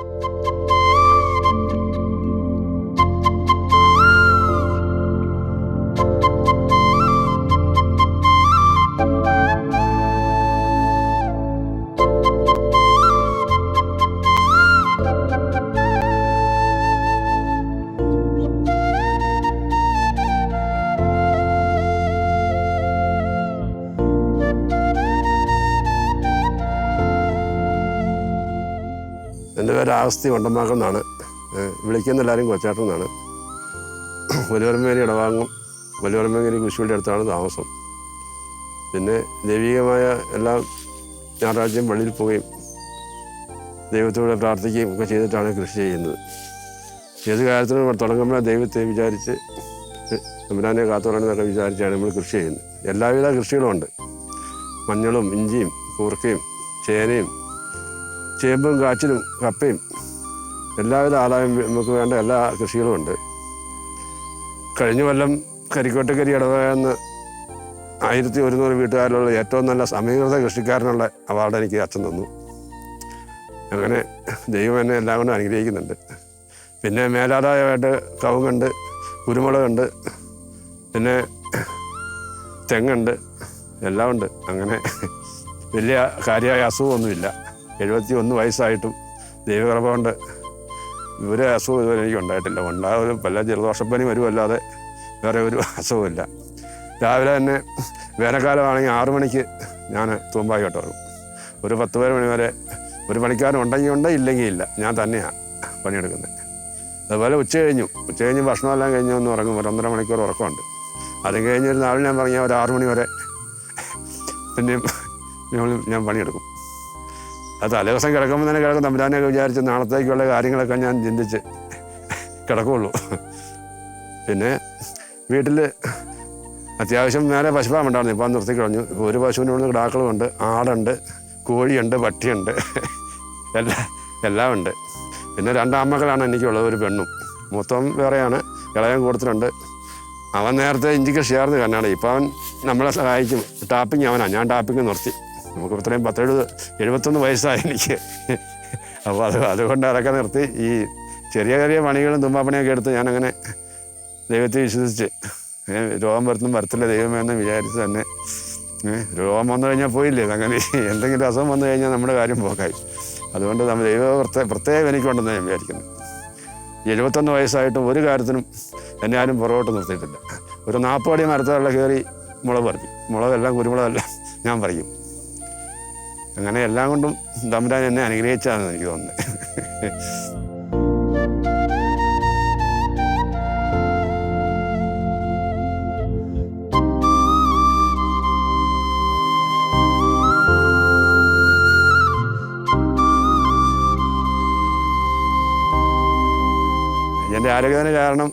എന്റെ പേര് ആസ്തി വണ്ടമാക്കം എന്നാണ് വിളിക്കുന്ന എല്ലാവരും കൊച്ചാട്ടം എന്നാണ് വലിയവരമേരി ഇടവാങ്ങും. വലിയവരമേരി കുശിയുടെ അടുത്താണ് താമസം. പിന്നെ ദൈവികമായ എല്ലാ ഞായറാഴ്ചയും പള്ളിയിൽ പോവുകയും ദൈവത്തോട് പ്രാർത്ഥിക്കുകയും ഒക്കെ ചെയ്തിട്ടാണ് കൃഷി ചെയ്യുന്നത്. ഏത് കാര്യത്തിനും തുടങ്ങുമ്പോൾ ദൈവത്തെ വിചാരിച്ച് തമ്പുരാനെ കാത്തോളണമെന്നൊക്കെ വിചാരിച്ചാണ് നമ്മൾ കൃഷി ചെയ്യുന്നത്. എല്ലാവിധ കൃഷികളും ഉണ്ട്. മഞ്ഞളും ഇഞ്ചിയും കൂർക്കയും ചേനയും ചേമ്പും കാച്ചിലും കപ്പയും എല്ലാവിധ ആദായം നമുക്ക് വേണ്ട എല്ലാ കൃഷികളും ഉണ്ട്. കഴിഞ്ഞ കൊല്ലം കരിക്കോട്ടക്കരി ഇടവയെന്ന് ആയിരത്തി ഒരുന്നൂറ് വീട്ടുകാരിലുള്ള ഏറ്റവും നല്ല സമീകൃത കൃഷിക്കാരനുള്ള അവാർഡ് എനിക്ക് അച്ഛൻ തന്നു. അങ്ങനെ ദൈവം എന്നെ എല്ലാം കൊണ്ടും അനുഗ്രഹിക്കുന്നുണ്ട്. പിന്നെ മേലാദായമായിട്ട് കവുങ്ങുണ്ട് കുരുമുളകുണ്ട് പിന്നെ തെങ്ങുണ്ട് എല്ലാം ഉണ്ട്. അങ്ങനെ വലിയ കാര്യമായ അസുഖമൊന്നുമില്ല. എഴുപത്തി ഒന്ന് വയസ്സായിട്ടും ദൈവകൃപ കൊണ്ട് ഒരു അസുഖം ഇതുവരെ എനിക്ക് ഉണ്ടായിട്ടില്ല. ഉണ്ടാകും പല ജലദോഷപ്പനി വരുമല്ലാതെ വേറെ ഒരു അസുഖമില്ല. രാവിലെ തന്നെ വേനൽക്കാലമാണെങ്കിൽ ആറു മണിക്ക് ഞാൻ തൂമ്പായി കെട്ടിറങ്ങും. ഒരു പത്ത് പേര് മണി വരെ ഒരു പണിക്കാരൻ ഉണ്ടെങ്കിൽ ഉണ്ട് ഇല്ലെങ്കിൽ ഇല്ല. ഞാൻ തന്നെയാണ് പണിയെടുക്കുന്നത്. അതുപോലെ ഉച്ച കഴിഞ്ഞു. ഉച്ച കഴിഞ്ഞ് ഭക്ഷണമെല്ലാം കഴിഞ്ഞ് ഒന്ന് ഉറങ്ങും. ഒരു ഒന്നര മണിക്കൂർ ഉറക്കമുണ്ട്. അതും കഴിഞ്ഞ് ഒരു നാളിൽ ഞാൻ പറഞ്ഞാൽ ഒരു ആറു മണി വരെ പിന്നെയും ഞാൻ പണിയെടുക്കും. അത് തലേ ദിവസം കിടക്കുമ്പോൾ തന്നെ കിടക്കും. തമ്പുരാനൊക്കെ വിചാരിച്ച് നാളത്തേക്കുള്ള കാര്യങ്ങളൊക്കെ ഞാൻ ചിന്തിച്ച് കിടക്കുള്ളൂ. പിന്നെ വീട്ടിൽ അത്യാവശ്യം നേരെ പശുപാമ്പ് ഉണ്ടായിരുന്നു ഇപ്പം നിർത്തി കളഞ്ഞു. ഒരു പശുവിന്റെ ഉള്ളിൽ കിടാക്കളുമുണ്ട് ആടുണ്ട്. കോഴിയുണ്ട്. പട്ടിയുണ്ട്. എല്ലാ എല്ലാം ഉണ്ട് പിന്നെ രണ്ടാമക്കളാണ് എനിക്കുള്ളത്. ഒരു പെണ്ണും. മൊത്തം വേറെയാണ്. ഇളയൻ കൊടുത്തിട്ടുണ്ട്. അവൻ നേരത്തെ ഇഞ്ചിക്ക് ഷെയർന്ന് കാരണമാണ് ഇപ്പം അവൻ നമ്മളെ സഹായിക്കും. ടാപ്പിങ് അവനാണ്. ഞാൻ ടാപ്പിങ് നിർത്തി. നമുക്ക് ഇത്രയും പത്തെഴുപത് എഴുപത്തൊന്ന് വയസ്സായി എനിക്ക്. അപ്പോൾ അത് അതുകൊണ്ട് അതൊക്കെ നിർത്തി. ഈ ചെറിയ ചെറിയ പണികളും തുമ്പാപ്പണിയൊക്കെ എടുത്ത് ഞാനങ്ങനെ ദൈവത്തെ വിശ്വസിച്ച് രോഗം വരുത്തും വരത്തില്ല ദൈവമെന്ന് വിചാരിച്ച് തന്നെ രോഗം വന്നു കഴിഞ്ഞാൽ പോയില്ലേ? അങ്ങനെ എന്തെങ്കിലും അസുഖം വന്നു കഴിഞ്ഞാൽ നമ്മുടെ കാര്യം പോക്കായി. അതുകൊണ്ട് നമ്മൾ ദൈവ പ്രത്യേക പ്രത്യേകം എനിക്കുണ്ടെന്ന് ഞാൻ വിചാരിക്കുന്നു. എഴുപത്തൊന്ന് വയസ്സായിട്ടും ഒരു കാര്യത്തിനും എന്നെ ആരും പുറകോട്ട് നിർത്തിയിട്ടില്ല. ഒരു നാൽപ്പടി മരത്തുള്ള കയറി മുളക് പറിക്കും. മുളകെല്ലാം കുരുമുളകെല്ലാം ഞാൻ പറിക്കും. അങ്ങനെ എല്ലാം കൊണ്ടും തമ്പുരാൻ എന്നെ അനുഗ്രഹിച്ചാണെന്ന് എനിക്ക് തോന്നുന്നത് എന്റെ ആരോഗ്യത്തിന് കാരണം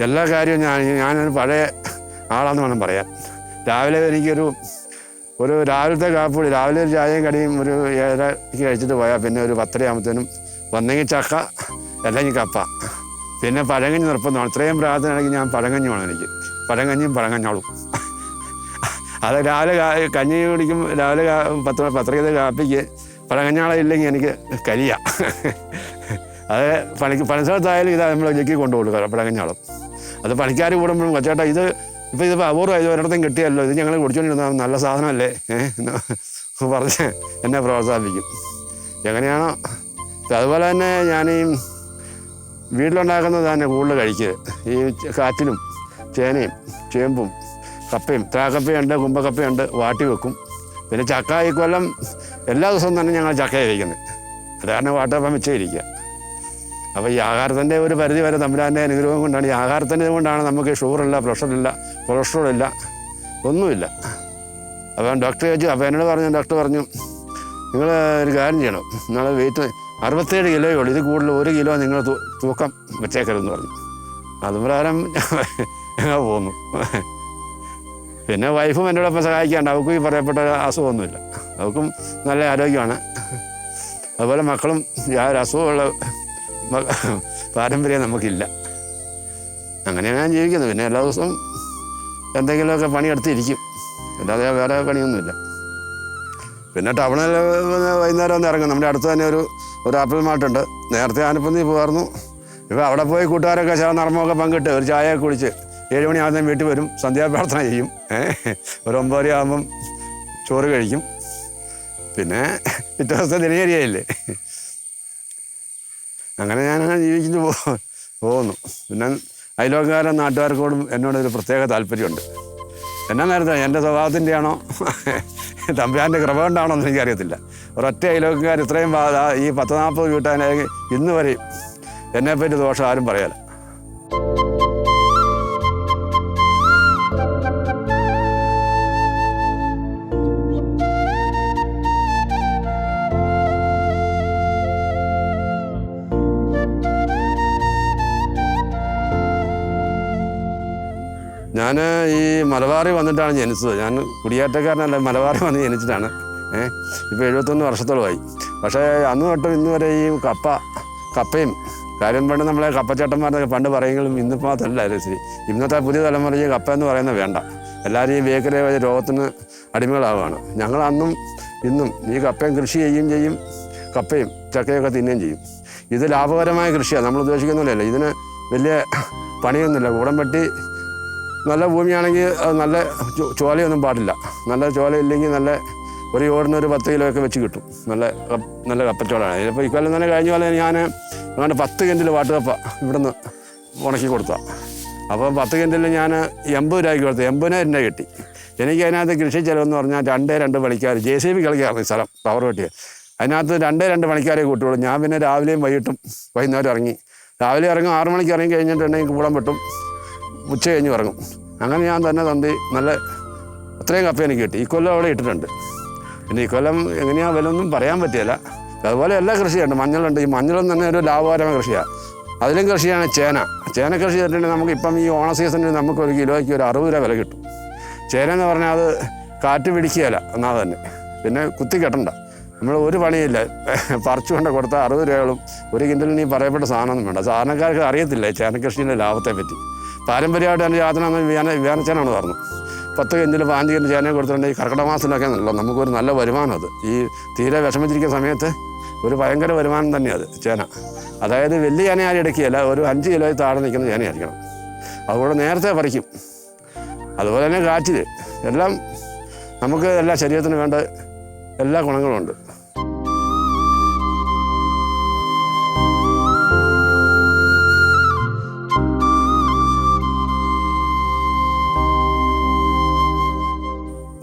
എല്ലാ കാര്യവും ഞാൻ ഞാനൊരു പഴയ ആളാണെന്ന് വേണം പറയാൻ. രാവിലെ എനിക്കൊരു ഒരു രാവിലത്തെ കാപ്പുടി രാവിലെ ഒരു ചായയും കടിയും ഒരു ഏഴരയ്ക്ക് കഴിച്ചിട്ട് പോയാൽ പിന്നെ ഒരു പത്തര ആകുമ്പോഴത്തേനും ഒന്നെങ്കിൽ ചക്ക അല്ലെങ്കിൽ കപ്പ. പിന്നെ പഴങ്കഞ്ഞി നിർബന്ധമാണ്. ഇത്രയും പ്രാർത്ഥനയാണെങ്കിൽ ഞാൻ പഴങ്കഞ്ഞി വേണം എനിക്ക്. പഴങ്കഞ്ഞിയും പഴങ്കഞ്ഞോളും അത് രാവിലെ കഞ്ഞി കുടിക്കും രാവിലെ പത്ത് പത്രയ്ക്ക് കാപ്പിക്ക് പഴങ്കഞ്ഞാളം ഇല്ലെങ്കിൽ എനിക്ക് കരിയ അത് പണിക്ക് പണിസ്ഥലത്തായാലും ഇത് നമ്മൾ ഞെക്കി കൊണ്ടുപോകും പഴങ്കഞ്ഞാളം അത് പണിക്കാർ കൂടുമ്പോഴും കൊച്ചേട്ടാ ഇത് ഇപ്പോൾ ഇത് അപൂർവം ഇത് ഒരിടത്തും കിട്ടിയല്ലോ. ഇത് ഞങ്ങൾ കുടിച്ചുകൊണ്ടിരുന്ന നല്ല സാധനമല്ലേ? ഏഹ് പറഞ്ഞ് എന്നെ പ്രോത്സാഹിപ്പിക്കും. എങ്ങനെയാണോ. അതുപോലെ തന്നെ ഞാൻ ഈ വീട്ടിലുണ്ടാക്കുന്നത് തന്നെ കൂടുതൽ കഴിക്കുക ഈ കാറ്റിലും ചേനയും ചേമ്പും കപ്പയും താക്കപ്പയുണ്ട് കുമ്പക്കപ്പയുണ്ട് വാട്ടി വെക്കും. പിന്നെ ചക്ക ഈ കൊല്ലം എല്ലാ ദിവസവും തന്നെ ഞങ്ങൾ ചക്ക കഴിക്കുന്നത് അത് വാട്ടപ്പം വെച്ചേ ഇരിക്കുക. അപ്പോൾ ഈ ആഹാരത്തിന്റെ ഒരു പരിധി വരെ തമ്പുരാന്റെ അനുഗ്രഹം കൊണ്ടാണ്. ഈ ആഹാരത്തിന്റെ കൊണ്ടാണ് നമുക്ക് ഷുഗറില്ല പ്രഷറില്ല കൊളസ്ട്രോൾ ഇല്ല ഒന്നുമില്ല. അപ്പോൾ ഡോക്ടർ ചോദിച്ചു അപ്പോൾ എന്നോട് പറഞ്ഞു ഡോക്ടർ പറഞ്ഞു നിങ്ങൾ ഒരു കാര്യം ചെയ്യണം. നിങ്ങൾ വെയിറ്റ് അറുപത്തേഴ് കിലോയേ ഉള്ളൂ. ഇത് കൂടുതൽ ഒരു കിലോ നിങ്ങൾ തൂക്കം വെച്ചേക്കരുതെന്ന് പറഞ്ഞു. അത് പ്രകാരം ഞങ്ങൾ പോന്നു. പിന്നെ വൈഫും എന്റെ ഒപ്പം സഹായിക്കാണ്ട്. അവൾക്കും ഈ പറയപ്പെട്ട അസുഖമൊന്നുമില്ല. അവൾക്കും നല്ല ആരോഗ്യമാണ്. അതുപോലെ മക്കളും യാതൊരു അസുഖമുള്ള പാരമ്പര്യം നമുക്കില്ല. അങ്ങനെ ഞാൻ ജീവിക്കുന്നത് പിന്നെ എല്ലാ ദിവസവും എന്തെങ്കിലുമൊക്കെ പണിയെടുത്തിരിക്കും. അല്ലാതെ വേറെ പണിയൊന്നുമില്ല. പിന്നെ ടൗണിൽ വൈകുന്നേരം ഒന്ന് ഇറങ്ങും. നമ്മുടെ അടുത്ത് തന്നെ ഒരു ഒരു ആപ്പിൾ മാർട്ടുണ്ട്. നേരത്തെ ആനപ്പന്തി പോകായിരുന്നു ഇപ്പോൾ അവിടെ പോയി കൂട്ടുകാരൊക്കെ ചില നർമ്മമൊക്കെ പങ്കിട്ട് ഒരു ചായ കുടിച്ച് ഏഴ് മണിയാകുന്ന വീട്ടിൽ വരും. സന്ധ്യാപ്രാർത്ഥന ചെയ്യും. ഒരു ഒമ്പതര ആകുമ്പം ചോറ് കഴിക്കും. പിന്നെ പിറ്റേ ദിവസം ദിനചര്യയില്ലേ അങ്ങനെ ഞാൻ അങ്ങനെ ജീവിച്ചിട്ട് പോ പോകുന്നു പിന്നെ അയലോക്കാരൻ നാട്ടുകാർക്കോടും എന്നോട് ഒരു പ്രത്യേക താല്പര്യമുണ്ട്. എന്നാ നേരത്തെ എന്റെ സ്വഭാവത്തിന്റെ ആണോ തമ്പ്യാന്റെ കൃപ കൊണ്ടാണോ എന്ന് എനിക്കറിയത്തില്ല. ഒരൊറ്റ അയലോക്കാർ ഇത്രയും ഈ പത്ത് നാൽപ്പത് വീട്ടാനായി ഇന്ന് വരെയും എന്നെപ്പറ്റി ദോഷം ആരും പറയാല മലബാറിൽ വന്നിട്ടാണ് ജനിച്ചത്. ഞാൻ കുടിയേറ്റക്കാരനല്ല മലബാറിൽ വന്ന് ജനിച്ചിട്ടാണ്. ഏഹ് ഇപ്പോൾ എഴുപത്തൊന്ന് വർഷത്തോളമായി. പക്ഷേ അന്ന് തൊട്ട് ഇന്ന് വരെ ഈ കപ്പ കപ്പയും കാര്യം പണ്ട് നമ്മളെ കപ്പച്ചേട്ടന്മാരെന്നൊക്കെ പണ്ട് പറയുമെങ്കിലും ഇന്നിപ്പോൾ അതല്ല ശരി ഇന്നത്തെ പുതിയ തലമുറയിൽ കപ്പ എന്ന് പറയുന്നത് വേണ്ട. എല്ലാവരും ഈ ബേക്കറി രോഗത്തിന് അടിമകളാവുകയാണ്. ഞങ്ങൾ അന്നും ഇന്നും ഈ കപ്പയും കൃഷി ചെയ്യുകയും ചെയ്യും കപ്പയും ചക്കയൊക്കെ തിന്നുകയും ചെയ്യും. ഇത് ലാഭകരമായ കൃഷിയാണ്. നമ്മൾ ഉദ്ദേശിക്കുന്നില്ലല്ലോ ഇതിന് വലിയ പണിയൊന്നുമില്ല. കൂടം വെട്ടി നല്ല ഭൂമിയാണെങ്കിൽ നല്ല ചോലയൊന്നും പാടില്ല. നല്ല ചോല ഇല്ലെങ്കിൽ നല്ല ഒരു ഓടിന് ഒരു പത്ത് കിലോ ഒക്കെ വെച്ച് കിട്ടും. നല്ല നല്ല കപ്പച്ചോളാണ് ഇതിപ്പോൾ ഇക്കൊല്ലം തന്നെ കഴിഞ്ഞ പോലെ ഞാൻ അങ്ങനെ പത്ത് കെന്റിൽ വാട്ടുകപ്പ ഇവിടുന്ന് ഉണക്കി കൊടുത്താൽ അപ്പോൾ പത്ത് കെന്റിൽ ഞാൻ എൺപത് രൂപയ്ക്ക് കൊടുത്തു. എൺപതിനായിരം രൂപ കിട്ടി. എനിക്ക് അതിനകത്ത് കൃഷി ചിലവെന്ന് പറഞ്ഞാൽ രണ്ടേ രണ്ട് പണിക്കാർ ജെ സി ബി കളിക്കാറുണ്ട് ഈ സ്ഥലം പവർ വെട്ടിയത് അതിനകത്ത് രണ്ടേ രണ്ട് പണിക്കാരെ കൂട്ടുള്ളൂ. ഞാൻ പിന്നെ രാവിലെയും വൈകിട്ടും വൈകുന്നേരം ഇറങ്ങി. രാവിലെ ഇറങ്ങും ആറ് മണിക്ക് ഇറങ്ങി കഴിഞ്ഞിട്ടുണ്ടെങ്കിൽ കൂടം വെട്ടും. ഉച്ച കഴിഞ്ഞ് ഇറങ്ങും അങ്ങനെ ഞാൻ തന്നെ തന്തി നല്ല അത്രയും കപ്പ എനിക്ക് കിട്ടി. ഈ കൊല്ലം അവിടെ ഇട്ടിട്ടുണ്ട്. പിന്നെ ഈ കൊല്ലം എങ്ങനെയാ വിലൊന്നും പറയാൻ പറ്റിയല്ല. അതുപോലെ എല്ലാ കൃഷിയുണ്ട്. മഞ്ഞളുണ്ട്. ഈ മഞ്ഞളും തന്നെ ഒരു ലാഭകരമായ കൃഷിയാണ് അതിലും കൃഷിയാണ് ചേന. ചേന കൃഷി ചെയ്തിട്ടുണ്ടെങ്കിൽ നമുക്ക് ഇപ്പം ഈ ഓണ സീസണിൽ നമുക്ക് ഒരു കിലോയ്ക്ക് ഒരു അറുപത് രൂപ വില കിട്ടും. ചേന എന്ന് പറഞ്ഞാൽ അത് കാറ്റ് പിടിക്കുകയില്ല. എന്നാൽ തന്നെ. പിന്നെ കുത്തി കെട്ടണ്ട. നമ്മൾ ഒരു പണിയില്ല. പറിച്ചു കൊണ്ട് കൊടുത്താൽ അറുപത് രൂപകളും ഒരു കിൻഡലിന് ഈ പറയപ്പെട്ട സാധനമൊന്നും വേണ്ട. സാധാരണക്കാർക്ക് അറിയത്തില്ല ചേന കൃഷിയുടെ ലാഭത്തെ പറ്റി പാരമ്പര്യമായിട്ട് എന്റെ യാതന വേന വേനച്ചേനാണ് പറഞ്ഞു പത്ത് കിഞ്ചിൽ പാഞ്ച് ചേനയും ചേനയെ കൊടുത്തിട്ടുണ്ടെങ്കിൽ കർക്കിടക മാസത്തിലൊക്കെ നല്ല നമുക്കൊരു നല്ല വരുമാനം അത്. ഈ തീരെ വിഷമിച്ചിരിക്കുന്ന സമയത്ത് ഒരു ഭയങ്കര വരുമാനം തന്നെയാണ് അത് ചേന. അതായത് വലിയ ചേന ആരും എടുക്കുകയല്ല. ഒരു അഞ്ച് കിലോ താഴെ നിൽക്കുന്ന ചേനയായിരിക്കണം. അതുകൂടെ നേരത്തെ പറിക്കും. അതുപോലെ തന്നെ കാച്ചിൽ. എല്ലാം നമുക്ക് എല്ലാ ശരീരത്തിന് വേണ്ട എല്ലാ ഗുണങ്ങളും ഉണ്ട്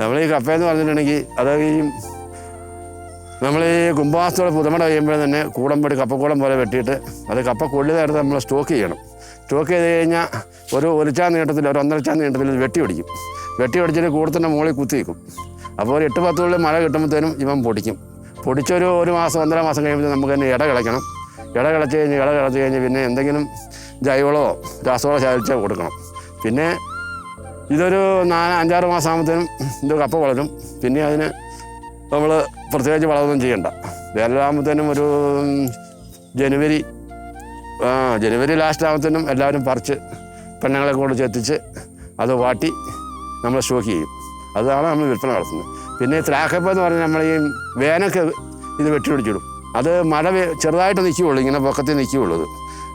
നമ്മൾ ഈ എന്ന് പറഞ്ഞിട്ടുണ്ടെങ്കിൽ അത് ഈ നമ്മൾ ഈ പുതുമട കഴിയുമ്പോൾ തന്നെ കൂടം കൂടമ്പടി കപ്പക്കൂടം പോലെ വെട്ടിയിട്ട് അത് കപ്പ കൊള്ളി നേരത്തെ നമ്മൾ സ്റ്റോക്ക് ചെയ്യണം. സ്റ്റോക്ക് ചെയ്ത് കഴിഞ്ഞാൽ ഒരു ഒരുച്ചാൻ നീട്ടത്തിൽ ഒരു ഒന്നരച്ചാൻ നീട്ടത്തിൽ വെട്ടി പിടിക്കും വെട്ടി പിടിച്ചിട്ട് കൂടത്തിന്റെ മുകളിൽ കുത്തി വയ്ക്കും അപ്പോൾ ഒരു എട്ട് പത്ത് തുള്ളി മഴ കിട്ടുമ്പോഴത്തേനും ഇവൻ പൊടിക്കും. പൊടിച്ചൊരു ഒരു മാസം ഒന്നര മാസം കഴിയുമ്പോൾ നമുക്ക് തന്നെ ഇട കിളയ്ക്കണം. ഇട കിളച്ച് കഴിഞ്ഞ് ഇട കിളച്ച് കഴിഞ്ഞ് പിന്നെ എന്തെങ്കിലും ജൈവളോ രാസവളോ ചാലിച്ചോ കൊടുക്കണം. പിന്നെ ഇതൊരു നാല് അഞ്ചാറ് മാസം ആകുമ്പോഴത്തേനും ഇത് കപ്പ വളരും. പിന്നെ അതിന് നമ്മൾ പ്രത്യേകിച്ച് വളമൊന്നും ചെയ്യണ്ട. വേനലാകുമ്പോഴത്തേനും ഒരു ജനുവരി ആ ജനുവരി ലാസ്റ്റ് ആകുമ്പോഴത്തേനും എല്ലാവരും പറിച്ച് പെണ്ണുങ്ങളെ കൊണ്ട് ചെത്തിച്ച് അത് വാട്ടി നമ്മൾ സ്റ്റോക്ക് ചെയ്യും. അതാണ് നമ്മൾ വിൽപ്പന നടത്തുന്നത്. പിന്നെ ത്രാക്കപ്പ എന്ന് പറഞ്ഞാൽ നമ്മൾ ഈ വേനൊക്കെ ഇത് വെട്ടി പിടിച്ചിടും അത് മഴ ചെറുതായിട്ട് നിൽക്കുകയുള്ളൂ ഇങ്ങനെ പൊക്കത്തിൽ നിൽക്കുകയുള്ളൂ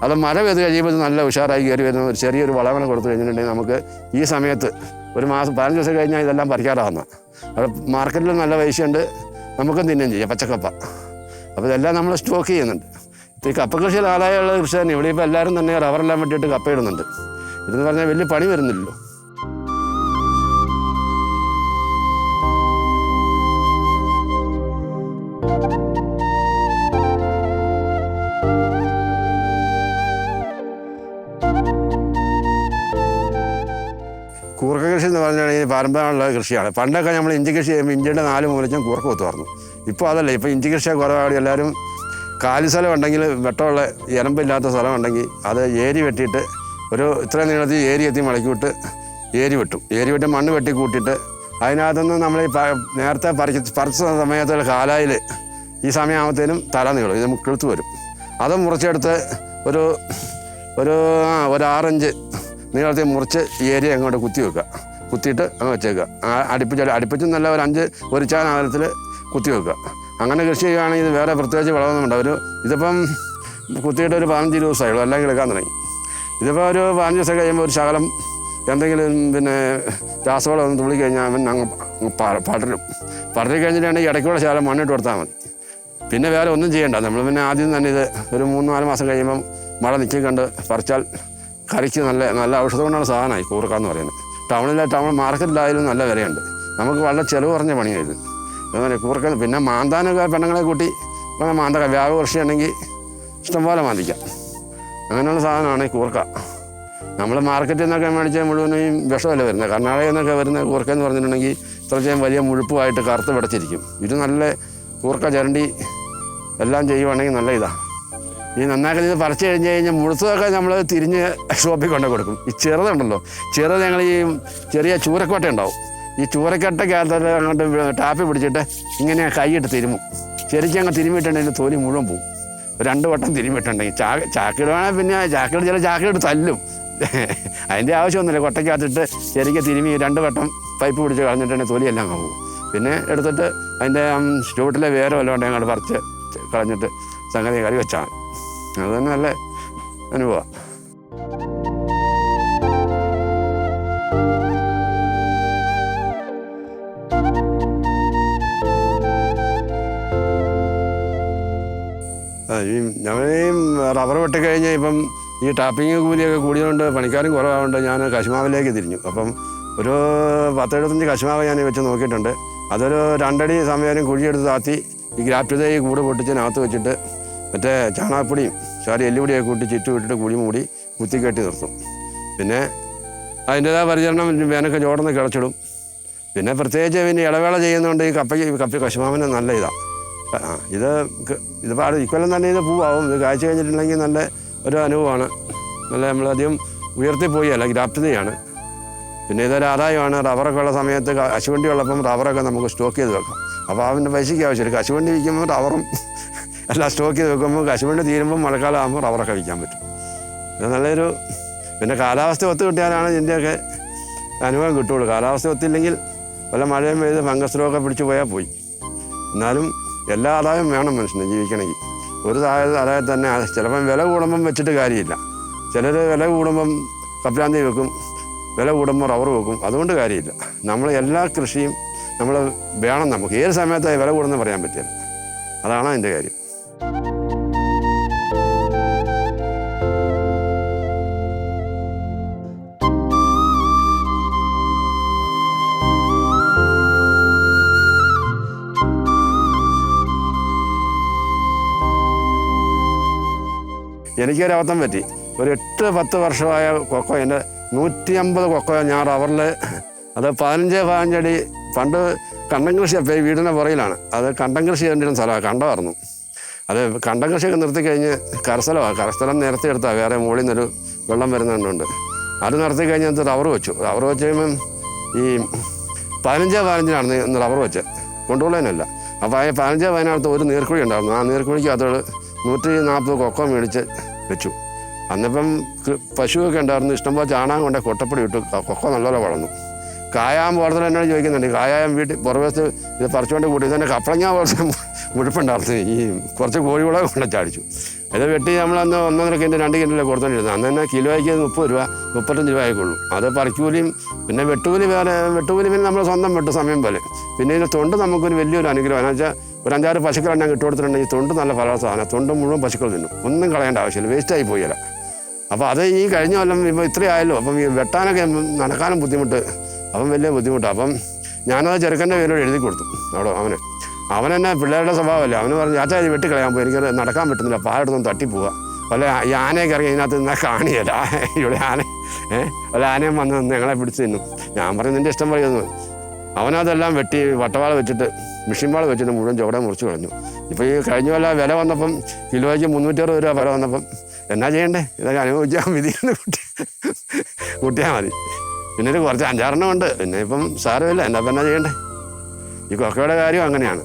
അത് മഴ പെയ്ത് കഴിയുമ്പോൾ നല്ല ഉഷാറായി കയറി വരുന്ന ഒരു ചെറിയൊരു വളവനെ കൊടുത്തു കഴിഞ്ഞിട്ടുണ്ടെങ്കിൽ നമുക്ക് ഈ സമയത്ത് ഒരു മാസം പതിനഞ്ച് ദിവസം കഴിഞ്ഞാൽ ഇതെല്ലാം പറിക്കാറാവുന്ന. അവിടെ മാർക്കറ്റിൽ നല്ല പൈസയുണ്ട് നമുക്കും തിന്നുകയും ചെയ്യാം പച്ചക്കപ്പ. അപ്പോൾ ഇതെല്ലാം നമ്മൾ സ്റ്റോക്ക് ചെയ്യുന്നുണ്ട്. ഈ കപ്പ കൃഷിയിൽ ആദായമുള്ള കൃഷി തന്നെ. ഇവിടെ ഇപ്പോൾ എല്ലാവരും തന്നെ റബ്ബറെല്ലാം വെട്ടിയിട്ട് കപ്പ ഇടുന്നുണ്ട്. ഇതെന്ന് പറഞ്ഞാൽ വലിയ പണി വരുന്നില്ലല്ലോ. പാരമ്പര്യമുള്ള കൃഷിയാണ്. പണ്ടൊക്കെ നമ്മൾ ഇഞ്ചി കൃഷി ചെയ്യുമ്പോൾ ഇഞ്ചിയുടെ നാല് മൂലച്ചും കൂർക്ക് കുത്തുമായിരുന്നു. ഇപ്പോൾ അതല്ല ഇപ്പോൾ ഇഞ്ചി കൃഷിയെ കുറവാണ് എല്ലാവരും കാലി സ്ഥലം ഉണ്ടെങ്കിൽ വെട്ടമുള്ള ഇരമ്പില്ലാത്ത സ്ഥലം ഉണ്ടെങ്കിൽ അത് ഏരി വെട്ടിയിട്ട് ഒരു ഇത്ര നീളത്തിൽ ഏരി എത്തി മുളക്കിവിട്ട് ഏരി വെട്ടും. ഏരി വെട്ടി മണ്ണ് വെട്ടി കൂട്ടിയിട്ട് അതിനകത്തുനിന്ന് നമ്മൾ ഈ നേരത്തെ പറിച്ച് പറിച്ച സമയത്തുള്ള കാലായിൽ ഈ സമയമാകുമ്പോഴത്തേനും തല നീളും ഇത് കിളുത്ത് വരും. അത് മുറിച്ചെടുത്ത് ഒരു ഒരു ഒരു ആറഞ്ച് നീളത്തിൽ മുറിച്ച് ഏരിയ അങ്ങോട്ട് കുത്തി വെക്കുക. കുത്തിയിട്ട് അങ്ങ് വെച്ചേക്കുക. അടുപ്പിച്ച് അടുപ്പിച്ച് നല്ല ഒരു അഞ്ച് ഒരു ചാൻ കുത്തി വെക്കുക. അങ്ങനെ കൃഷി ചെയ്യുകയാണെങ്കിൽ ഇത് വേറെ പ്രത്യേകിച്ച് വളമൊന്നും ഉണ്ട് ഒരു ഇതിപ്പം കുത്തിയിട്ട് ഒരു പതിനഞ്ച് ദിവസമായുള്ളൂ എല്ലാം കിടക്കാൻ തുടങ്ങി. ഇതിപ്പോൾ ഒരു പതിനഞ്ച് ദിവസം കഴിയുമ്പോൾ ഒരു ശകലം എന്തെങ്കിലും പിന്നെ രാസവളം ഒന്ന് തുള്ളി കഴിഞ്ഞാൽ അങ്ങ് അങ്ങ് പടരും. പടരി കഴിഞ്ഞിട്ടാണെങ്കിൽ ഇടയ്ക്കൂടെ ശകലം മണ്ണിട്ട് കൊടുത്താൽ മതി. പിന്നെ വേറെ ഒന്നും ചെയ്യണ്ട. നമ്മൾ പിന്നെ ആദ്യം തന്നെ ഇത് ഒരു മൂന്ന് നാല് മാസം കഴിയുമ്പം മഴ നിൽക്കി കണ്ട് പറിച്ചാൽ കറിക്ക് നല്ല നല്ല ഔഷധം കൊണ്ടാണ് സാധനമായി. കൂർക്കാന്ന് പറയുന്നത്. ടൗണിലെ ടൗൺ മാർക്കറ്റിലായാലും നല്ല വിലയുണ്ട്. നമുക്ക് വളരെ ചിലവ് കുറഞ്ഞ പണിയായിരുന്നു അങ്ങനെ കൂർക്കൽ പിന്നെ മാന്താനൊക്കെ പെണ്ണുങ്ങളെ കൂട്ടി ഇപ്പം മാന്തക വ്യാപ കൃഷി ഇഷ്ടംപോലെ മാന്തിക്കാം. അങ്ങനെയുള്ള സാധനമാണ് ഈ കൂർക്ക. നമ്മൾ മാർക്കറ്റിൽ നിന്നൊക്കെ മേടിച്ച മുഴുവനും വിഷമല്ല വരുന്നത്? കർണാടകയിൽ നിന്നൊക്കെ വരുന്ന കൂർക്ക എന്ന് പറഞ്ഞിട്ടുണ്ടെങ്കിൽ ഇത്രയും വലിയ മുഴുപ്പുമായിട്ട് കറുത്ത് പിടച്ചിരിക്കും. ഇത് നല്ല കൂർക്ക ചരണ്ടി എല്ലാം ചെയ്യുവാണെങ്കിൽ നല്ല ഇതാണ് ഈ നന്നാക്കി ഇത് പറിച്ചു കഴിഞ്ഞ് കഴിഞ്ഞാൽ മുഴുത്തതൊക്കെ നമ്മൾ തിരിഞ്ഞ് ഷോപ്പിൽ കൊണ്ടു കൊടുക്കും. ഈ ചെറുതുണ്ടല്ലോ. ചെറുത് ഞങ്ങൾ ഈ ചെറിയ ചൂരക്കോട്ട ഉണ്ടാവും. ഈ ചൂരക്കട്ടയ്ക്കകത്ത് അങ്ങോട്ട് ടാപ്പി പിടിച്ചിട്ട് ഇങ്ങനെ കൈയിട്ട് തിരുമും. ശരിക്കും അങ്ങ് തിരുമിയിട്ടുണ്ടെങ്കിൽ തൊലി മുഴുവൻ പോവും. രണ്ട് വട്ടം തിരുമിട്ടുണ്ടെങ്കിൽ ചാ ചാക്കിടുവാണെങ്കിൽ പിന്നെ ചാക്കിട് ചില ചാക്കിട്ട് തല്ലും. അതിന്റെ ആവശ്യമൊന്നുമില്ല. കൊട്ടയ്ക്കകത്തിട്ട് ശരിക്കും തിരുമി രണ്ട് വട്ടം പൈപ്പ് പിടിച്ച് കളഞ്ഞിട്ടുണ്ടെങ്കിൽ തൊലിയെല്ലാം പോകും പിന്നെ എടുത്തിട്ട് അതിന്റെ സ്റ്റൂട്ടിലെ വേറെ വല്ലതും ഉണ്ടെങ്കിൽ അങ്ങോട്ട് പറിച്ച് കളഞ്ഞിട്ട് സംഗതി കറി വെച്ചാൽ അത് തന്നെ നല്ല അനുഭവം. ഈ ഞങ്ങളീ റബ്ബർ വെട്ടി കഴിഞ്ഞ് ഇപ്പം ഈ ടാപ്പിങ് കൂലിയൊക്കെ കൂടിയതുകൊണ്ട് പണിക്കാരും കുറവായതുകൊണ്ട് ഞാൻ കശുമാവിലേക്ക് തിരിഞ്ഞു. അപ്പം ഒരു പത്തെഴുപത്തഞ്ച് കശുമാവ് ഞാൻ വെച്ച് നോക്കിയിട്ടുണ്ട്. അതൊരു രണ്ടടി സമയം കുഴിയെടുത്ത് താത്തി ഈ ഗ്രാപ്റ്റ് തൈ കൂട് പൊട്ടിച്ചതിനകത്ത് വെച്ചിട്ട് മറ്റേ ചാണകപ്പൊടിയും ചാരി എല്ലുപൊടിയൊക്കെ കൂട്ടി ചുറ്റു വിട്ടിട്ട് കുഴി മൂടി കുത്തിക്കെട്ടി നിർത്തും. പിന്നെ അതിന്റേതായ പരിചരണം വേനൊക്കെ ചോടന്ന് കിളച്ചിടും. പിന്നെ പ്രത്യേകിച്ച് പിന്നെ ഇടവേള ചെയ്യുന്നതുകൊണ്ട് ഈ കപ്പയ്ക്ക് കപ്പി കശുമാവിനെ നല്ല ഇതാണ് ആ ഇത് ഇതിപ്പോൾ ഇക്കൊല്ലം തന്നെ ഇത് പൂവാകും ഇത് കാഴ്ച കഴിഞ്ഞിട്ടുണ്ടെങ്കിൽ നല്ല ഒരു അനുഭവമാണ്. നല്ല നമ്മളധികം ഉയർത്തിപ്പോയി അല്ല ഗ്രാപ്റ്റതയാണ് പിന്നെ ഇതൊരു ആദായമാണ്. റബ്ബറൊക്കെ ഉള്ള സമയത്ത് കശുവണ്ടി ഉള്ളപ്പം റബ്ബറൊക്കെ നമുക്ക് സ്റ്റോക്ക് ചെയ്ത് വെക്കാം. അപ്പോൾ അവന്റെ പൈസയ്ക്ക് ആവശ്യമില്ല. കശുവണ്ടി വിൽക്കുമ്പോൾ റബ്ബറും എല്ലാം സ്റ്റോക്ക് ചെയ്ത് വെക്കുമ്പോൾ കശുവണ്ടി തീരുമ്പോൾ മഴക്കാലം ആകുമ്പോൾ റബ്ബറൊക്കെ വിൽക്കാൻ പറ്റും. ഇത് നല്ലൊരു പിന്നെ കാലാവസ്ഥ ഒത്തു കിട്ടിയാലാണ് ഇതിന്റെയൊക്കെ അനുഭവം കിട്ടുള്ളൂ. കാലാവസ്ഥ ഒത്തില്ലെങ്കിൽ വല്ല മഴയും പെയ്ത് ഫംഗസ് രോഗമൊക്കെ പിടിച്ചു പോയാൽ പോയി. എന്നാലും എല്ലാ ആദായം വേണം മനുഷ്യന് ജീവിക്കണമെങ്കിൽ. ഒരു ആദായ- തന്നെ ചിലപ്പം വില കൂടുമ്പം വെച്ചിട്ട് കാര്യമില്ല. ചിലർ വില കൂടുമ്പം കപ്പലാന്തി വെക്കും വില കൂടുമ്പോൾ റബ്ബർ വെക്കും. അതുകൊണ്ട് കാര്യമില്ല. നമ്മൾ എല്ലാ കൃഷിയും നമ്മൾ വേണം നമുക്ക്. ഏത് സമയത്തായി വില കൂടുന്ന പറയാൻ പറ്റില്ല. അതാണ് അതിന്റെ കാര്യം. എനിക്കൊരു അബദ്ധം പറ്റി. ഒരു എട്ട് പത്ത് വർഷമായ കൊക്കോ എന്റെ നൂറ്റി അമ്പത് കൊക്കോ ഞാൻ റബ്ബറിൽ അത് പതിനഞ്ച് പതിനഞ്ചടി പണ്ട് കണ്ടം കൃഷി അപ്പോൾ ഈ വീടിന്റെ പുറയിലാണ് അത് കണ്ടം കൃഷി ചെയ്യേണ്ടിയിരുന്ന സ്ഥലമാണ് കണ്ടമായിരുന്നു അത് കണ്ടം കൃഷിയൊക്കെ നിർത്തി കഴിഞ്ഞ് കരസ്ഥലമാണ്. കരസ്ഥലം നിരത്തി എടുത്താൽ വേറെ മുകളിൽ നിന്നൊരു വെള്ളം വരുന്നുണ്ട്. അത് നിർത്തി അത് റബ്ബർ വെച്ചു. റബ്ബർ വെച്ച് കഴിയുമ്പം ഈ പതിനഞ്ച് പതിനഞ്ചിനാണ് ഇന്ന് റബ്ബർ വെച്ചത്. കൊണ്ടുപോകാനല്ല അപ്പോൾ ആ പതിനഞ്ച് പതിനാറത്ത് ഒരു നീർക്കുഴി ഉണ്ടായിരുന്നു. ആ നീർക്കുഴിക്ക് അതോട് നൂറ്റി നാൽപ്പത് കൊക്കോ മേടിച്ച് വെച്ചു. അന്നിപ്പം പശുവൊക്കെ ഉണ്ടായിരുന്നു. ഇഷ്ടംപോലെ ചാണകം കൊണ്ട് കൊട്ടപ്പടി ഇട്ടു. കൊക്ക നല്ലപോലെ വളർന്നു. കായാൻ പോലത്തെ എന്നോട് ചോദിക്കുന്നുണ്ട്. കായാൻ വീട്ടിൽ പുറവശത്ത് ഇത് പറിച്ചുകൊണ്ട് കൂട്ടി. തന്നെ കപ്പളങ്ങ പോലത്തെ മുഴുപ്പുണ്ടായിരുന്നു. ഈ കുറച്ച് കോഴികളെ കൊണ്ട് ചാടിച്ചു. ഇത് വെട്ടി നമ്മളന്ന് ഒന്നൊന്നര കിന്റെ രണ്ട് കിന്റെ കൊടുത്തോണ്ടിരുന്നത്. അന്ന് തന്നെ കിലോയ്ക്ക് മുപ്പത് രൂപ മുപ്പത്തഞ്ച് രൂപയൊക്കെയുള്ളൂ അത് പറിക്കൂലിയും പിന്നെ വെട്ടുകൂലി വേറെ വെട്ടുകൂലി പിന്നെ നമ്മൾ സ്വന്തം വെട്ടു സമയം പോലെ. പിന്നെ ഇതിന്റെ തൊണ്ട് നമുക്കൊരു വലിയൊരു അനുഗ്രഹം. എന്ന് വെച്ചാൽ ഒരു അഞ്ചാറ് പശുക്കൾ ഞാൻ ഇട്ടുകൊടുത്തിട്ടുണ്ടെങ്കിൽ തൊണ്ട് നല്ല ഫല സാധനം. തൊണ്ട് മുഴുവൻ പശുക്കൾ തിന്നും. ഒന്നും കളയേണ്ട ആവശ്യമില്ല. വേസ്റ്റായി പോയില്ല അപ്പോൾ അത് ഈ കഴിഞ്ഞ കൊല്ലം ഇപ്പോൾ ഇത്രയായല്ലോ അപ്പം ഈ വെട്ടാനൊക്കെ നടക്കാനും ബുദ്ധിമുട്ട്. അപ്പം വലിയ ബുദ്ധിമുട്ടാണ് അപ്പം ഞാനത് ചെറുക്കന്റെ പേരോട് എഴുതി കൊടുത്തു. അവിടെ അവന്. അവൻ തന്നെ പിള്ളേരുടെ സ്വഭാവമല്ല. അവന് പറഞ്ഞു ചാച്ചാ ഇത് വെട്ടിക്കളയാൻ പോയി. എനിക്ക് നടക്കാൻ പറ്റുന്നില്ല. പാലെടുത്തൊന്ന് തട്ടിപ്പോവുക വല്ല ഈ ആനയൊക്കെ ഇറങ്ങി ഇതിനകത്ത് നിന്നാൽ കാണിയല്ല. ഇവിടെ ആന. ഏഹ് വല്ല ആനയും വന്ന് നിന്ന് ഞങ്ങളെ പിടിച്ച് തിന്നും. ഞാൻ പറഞ്ഞു നിന്റെ ഇഷ്ടം പറയുന്നു അവനതെല്ലാം വെട്ടി വട്ടവാള വെച്ചിട്ട് മിഷീൻ വാള വെച്ചിട്ട് മുഴുവൻ ചുവടെ മുറിച്ച് കളഞ്ഞു. ഇപ്പോൾ ഈ കഴിഞ്ഞ കൊല്ലം വില വന്നപ്പം കിലോയ്ക്ക് മുന്നൂറ്ററുപത് രൂപ വില വന്നപ്പം എന്നാ ചെയ്യണ്ടേ? ഇതൊക്കെ അനുഭവിച്ചാൽ വിധി കുട്ടി കൂട്ടിയാൽ മതി. പിന്നെ ഒരു കുറച്ച് അഞ്ചാറെണ്ണം ഉണ്ട്. പിന്നെ ഇപ്പം സാരമില്ല. എന്നാ ഇപ്പം എന്നാ ചെയ്യണ്ടേ? ഈ കൊക്കയുടെ കാര്യം അങ്ങനെയാണ്.